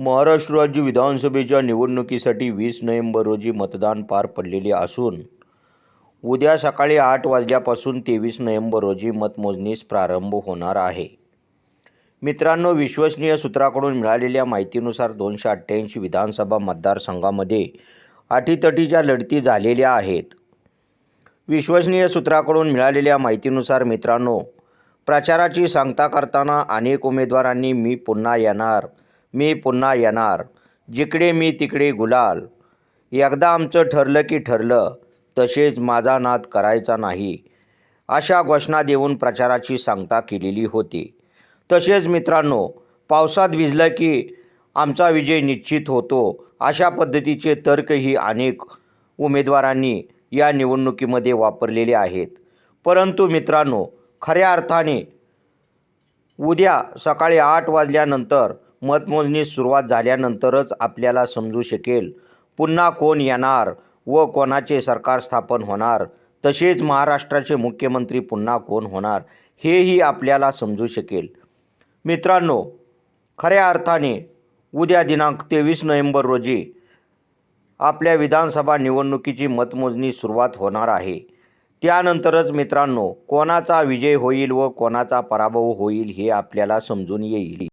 महाराष्ट्र राज्य विधानसभेच्या निवडणुकीसाठी वीस नोव्हेंबर रोजी मतदान पार पडलेले असून उद्या सकाळी आठ वाजल्यापासून तेवीस नोव्हेंबर रोजी मतमोजणीस प्रारंभ होणार आहे. मित्रांनो विश्वसनीय सूत्राकडून मिळालेल्या माहितीनुसार दोनशे अठ्ठ्याऐंशी विधानसभा मतदारसंघामध्ये अटीतटीच्या लढती झालेल्या आहेत. विश्वसनीय सूत्राकडून मिळालेल्या माहितीनुसार मित्रांनो प्रचाराची सांगता करताना अनेक उमेदवारांनी मी पुन्हा येणार मी पुन्हा येणार. जिकडे मी तिकडे गुलाल. एकदा आमचं ठरलं की ठरलं तसेच माझा नाद करायचा नाही. अशा घोषणा देऊन प्रचाराची सांगता केलेली होती. तसेच मित्रांनो पावसात भिजलं की आमचा विजय निश्चित होतो अशा पद्धतीचे तर्कही अनेक उमेदवारांनी या निवडणुकीमध्ये वापरलेले आहेत. परंतु मित्रांनो खऱ्या अर्थाने उद्या सकाळी आठ वाजल्यानंतर मतमोजणी सुरुवात झाल्यानंतरच आपल्याला समजू शकेल पुन्हा कोण येणार व कोणाचे सरकार स्थापन होणार तसेच महाराष्ट्राचे मुख्यमंत्री पुन्हा कोण होणार हेही आपल्याला समजू शकेल. मित्रांनो खऱ्या अर्थाने उद्या दिनांक तेवीस नोव्हेंबर रोजी आपल्या विधानसभा निवडणुकीची मतमोजणी सुरुवात होणार आहे. त्यानंतरच मित्रांनो कोणाचा विजय होईल व कोणाचा पराभव होईल हे आपल्याला समजून येईल.